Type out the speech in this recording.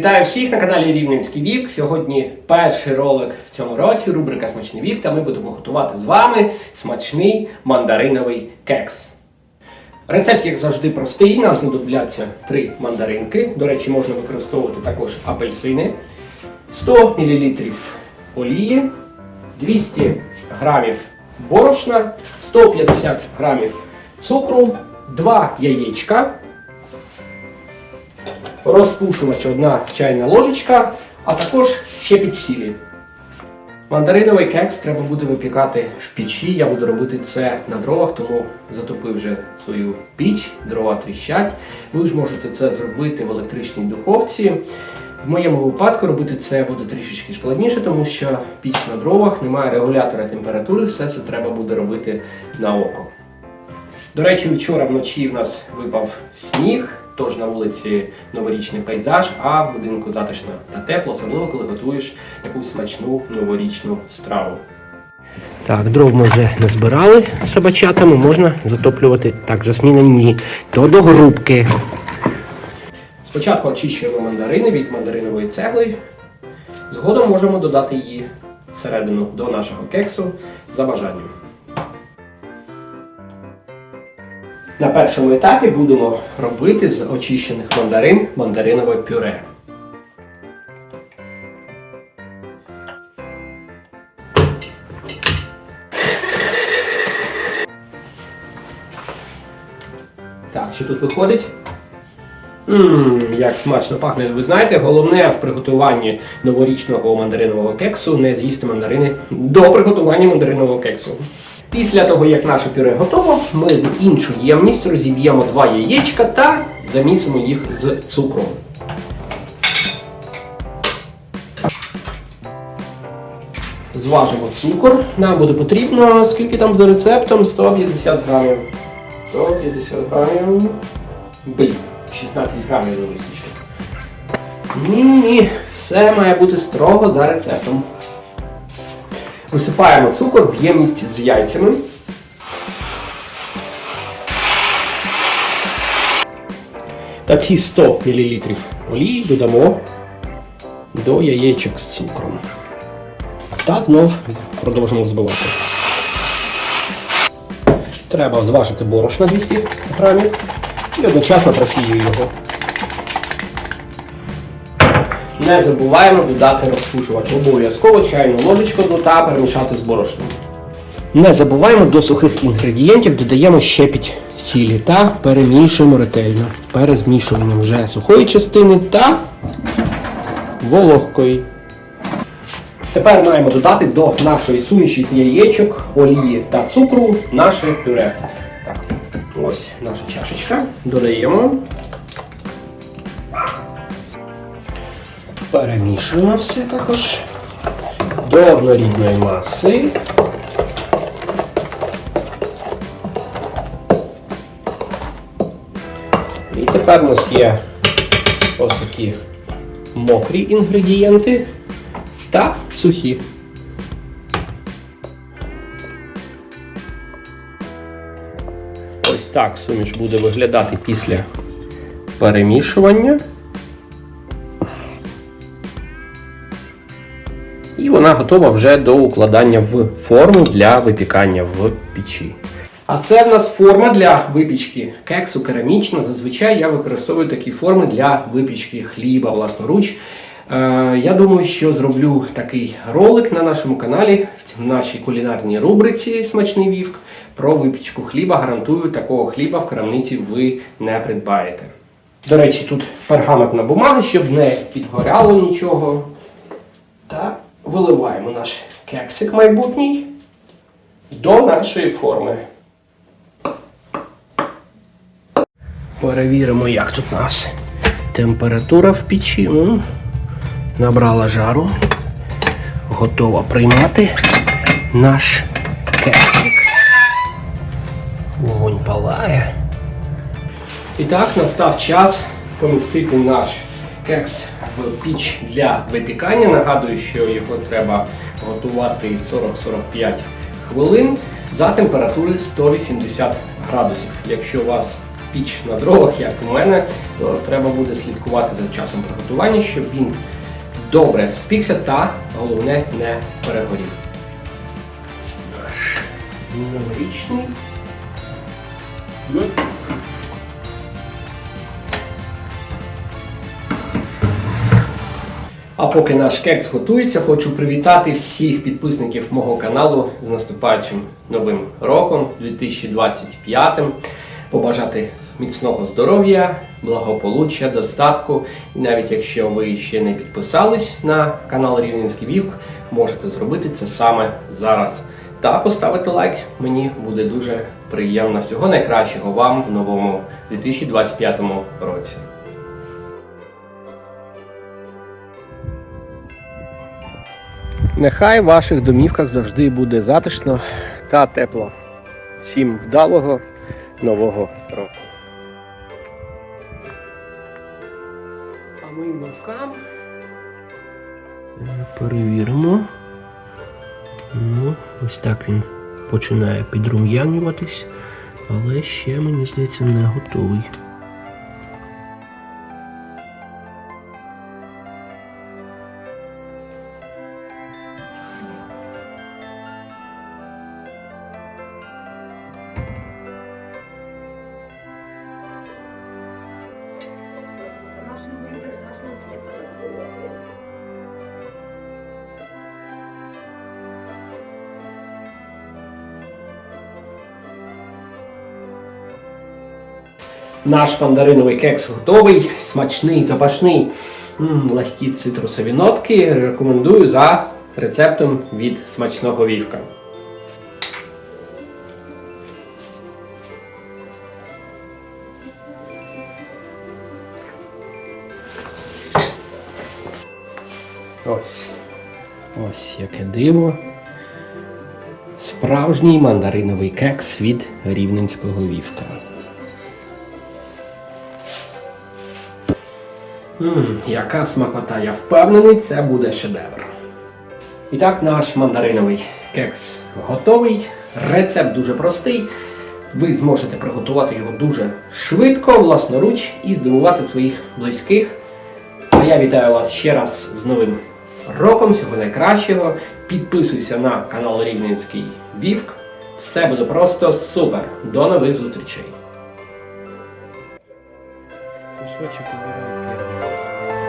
Вітаю всіх на каналі Рівненський Вік. Сьогодні перший ролик в цьому році, рубрика Смачний Вік, та ми будемо готувати з вами смачний мандариновий кекс. Рецепт, як завжди, простий. Нам знадобляться три мандаринки. До речі, можна використовувати також апельсини, 100 мл олії, 200 грамів борошна, 150 грамів цукру, 2 яєчка, розпушувач одна чайна ложечка, а також щепіть сілі. Мандариновий кекс треба буде випікати в печі. Я буду робити це на дровах, тому затопив вже свою піч, дрова тріщать. Ви ж можете це зробити в електричній духовці. В моєму випадку робити це буде трішечки складніше, тому що піч на дровах немає регулятора температури, все це треба буде робити на око. До речі, вчора вночі в нас випав сніг, тож на вулиці новорічний пейзаж, а в будинку затишно та тепло, особливо коли готуєш якусь смачну новорічну страву. Так, дров ми вже назбирали з собачатами, можна затоплювати так, жасміна то до грубки. Спочатку очищуємо мандарини від мандаринової цегли. Згодом можемо додати її всередину до нашого кексу за бажанням. На першому етапі будемо робити з очищених мандарин мандаринове пюре. Так, що тут виходить? Ммм, як смачно пахне. Ви знаєте, головне в приготуванні новорічного мандаринового кексу не з'їсти мандарини до приготування мандаринового кексу. Після того, як наше пюре готово, ми в іншу ємність розіб'ємо два яєчка та замісимо їх з цукром. Зважимо цукор. Нам буде потрібно, скільки там за рецептом? 150 грамів. 150 грамів. Блін, 16 грамів не вистачить. Ні, ні, все має бути строго за рецептом. Висипаємо цукор в ємність з яйцями. Та ці 100 мл олії додамо до яєчок з цукром. Та знов продовжимо взбивати. Треба зважити борошна 200 грамів і одночасно просію його. Не забуваємо додати розпушувач. Обов'язково чайну ложечку та перемішати з борошном. Не забуваємо до сухих інгредієнтів додаємо щепіть сілі та перемішуємо ретельно. Перезмішуємо вже сухої частини та вологкої. Тепер маємо додати до нашої суміші з яєчок, олії та цукру наше пюре. Так, ось наша чашечка. Додаємо. Перемішуємо все також до однорідної маси. І тепер у нас є ось такі мокрі інгредієнти та сухі. Ось так суміш буде виглядати після перемішування. І вона готова вже до укладання в форму для випікання в печі. А це в нас форма для випічки кексу керамічна. Зазвичай я використовую такі форми для випічки хліба власноруч. Е, Я думаю, що зроблю такий ролик на нашому каналі, в нашій кулінарній рубриці Смачний вівк про випічку хліба. Гарантую, такого хліба в крамниці ви не придбаєте. До речі, тут пергаментна бумага, щоб не підгоряло нічого. Та виливаємо наш кексик майбутній до нашої форми. Перевіримо, як тут у нас температура в печі. Набрала жару. Готова приймати наш кексик. Вогонь палає. І так, настав час помістити наш кекс в піч для випікання. Нагадую, що його треба готувати 40-45 хвилин за температури 180 градусів. Якщо у вас піч на дровах, як у мене, то треба буде слідкувати за часом приготування, щоб він добре спікся та головне не перегорів. Новорічний. А поки наш кекс готується, хочу привітати всіх підписників мого каналу з наступаючим новим роком 2025. Побажати міцного здоров'я, благополуччя, достатку. І навіть якщо ви ще не підписались на канал Рівненський Вівк, можете зробити це саме зараз. Та поставити лайк. Мені буде дуже приємно. Всього найкращого вам в новому 2025 році. Нехай в ваших домівках завжди буде затишно та тепло. Всім вдалого нового року. А ми рукам перевіримо. Ну, ось так він починає підрум'янюватись, але ще, мені здається, не готовий. Наш мандариновий кекс готовий, смачний, запашний, М, легкі цитрусові нотки. Рекомендую за рецептом від смачного вівка. Ось. Ось яке диво. Справжній мандариновий кекс від рівненського вівка. Яка смакота, я впевнений, це буде шедевр. І так, наш мандариновий кекс готовий. Рецепт дуже простий. Ви зможете приготувати його дуже швидко, власноруч і здивувати своїх близьких. А я вітаю вас ще раз з новим роком, всього найкращого. Підписуйся на канал Рівненський Вівк. Все буде просто супер. До нових зустрічей. Кусочок убирает первый раз.